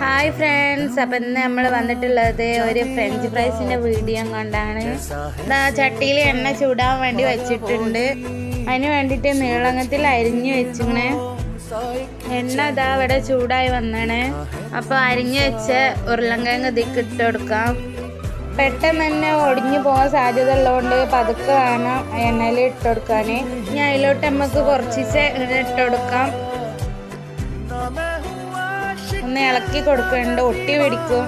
Hi friends അപ്പം ഇന്ന് നമ്മൾ വന്നിട്ടുള്ളത് ഒരു ഫ്രഞ്ച് ഫ്രൈസിന്റെ വീഡിയോ കൊണ്ടാണ്. ചട്ടിയിൽ എണ്ണ ചൂടാൻ വേണ്ടി വെച്ചിട്ടുണ്ട്. അതിന് വേണ്ടിയിട്ട് നീളങ്ങത്തിൽ അരിഞ്ഞു വെച്ചിങ്ങനെ എണ്ണ ഇതാ ഇവിടെ ചൂടായി വന്നാണ്. അപ്പോൾ അരിഞ്ഞു വെച്ച ഉരുളങ്കങ്ങ ഇതിക്ക് ഇട്ട് കൊടുക്കാം. പെട്ടെന്ന് തന്നെ ഒടിഞ്ഞു പോകാൻ സാധ്യത ഉള്ളതുകൊണ്ട് പതുക്കെ വേണം എണ്ണയിൽ ഇട്ട് കൊടുക്കാൻ ഇനി അതിലോട്ട് നമുക്ക് കുറച്ചിച്ച് ഇട്ട് കൊടുക്കാം. ഒന്ന് ഇളക്കി കൊടുക്കുന്നുണ്ട് ഒട്ടി പിടിക്കും.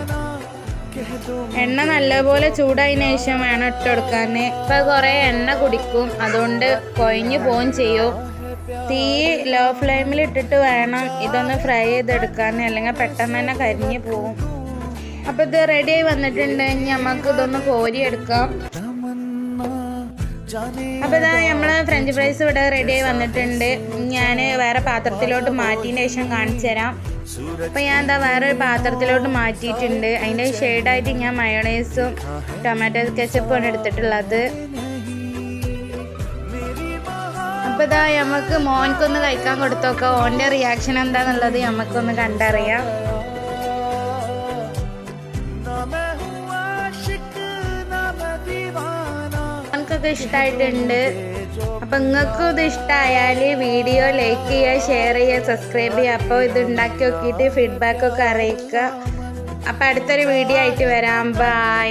എണ്ണ നല്ലപോലെ ചൂടായതിനു ശേഷം വേണം ഇട്ട് കൊടുക്കാൻ ഇപ്പൊ കുറെ എണ്ണ കുടിക്കും അതുകൊണ്ട് കൊഴിഞ്ഞു പോവും ചെയ്യും. തീ ലോ ഫ്ലെയിമിൽ ഇട്ടിട്ട് വേണം ഇതൊന്ന് ഫ്രൈ ചെയ്തെടുക്കാൻ അല്ലെങ്കിൽ പെട്ടെന്ന് തന്നെ കരിഞ്ഞു പോവും. അപ്പൊ ഇത് റെഡി ആയി വന്നിട്ടുണ്ട് ഇനി നമുക്ക് ഇതൊന്ന് കോരിയെടുക്കാം അപ്പൊ ഇതാ നമ്മൾ ഫ്രഞ്ച് ഫ്രൈസ് ഇവിടെ റെഡി ആയി വന്നിട്ടുണ്ട്. ഞാൻ വേറെ പാത്രത്തിലോട്ട് മാറ്റിയതിന് ശേഷം കാണിച്ചു തരാം അപ്പൊ ഞാൻ എന്താ വേറൊരു പാത്രത്തിലോട്ട് മാറ്റിയിട്ടുണ്ട്. അതിന്റെ ഷെയ്ഡായിട്ട് ഞാൻ മയോണൈസും ടൊമാറ്റോ കെച്ചപ്പും ആണ് എടുത്തിട്ടുള്ളത്. അപ്പൊ ഇതാ നമുക്ക് മോൻക്കൊന്ന് കഴിക്കാൻ കൊടുത്തോക്ക. ഓന്റെ റിയാക്ഷൻ എന്താന്നുള്ളത് നമുക്കൊന്ന് കണ്ടറിയാം. ഇഷ്ടായിട്ടുണ്ട്. അപ്പൊ നിങ്ങൾക്ക് ഇത് ഇഷ്ടമായാൽ വീഡിയോ ലൈക്ക് ചെയ്യുക ഷെയർ ചെയ്യുക സബ്സ്ക്രൈബ് ചെയ്യുക. അപ്പോൾ ഇത് ഉണ്ടാക്കി നോക്കിയിട്ട് ഫീഡ്ബാക്ക് ഒക്കെ അറിയിക്കുക. അപ്പൊ അടുത്തൊരു വീഡിയോ ആയിട്ട് വരാം. ബൈ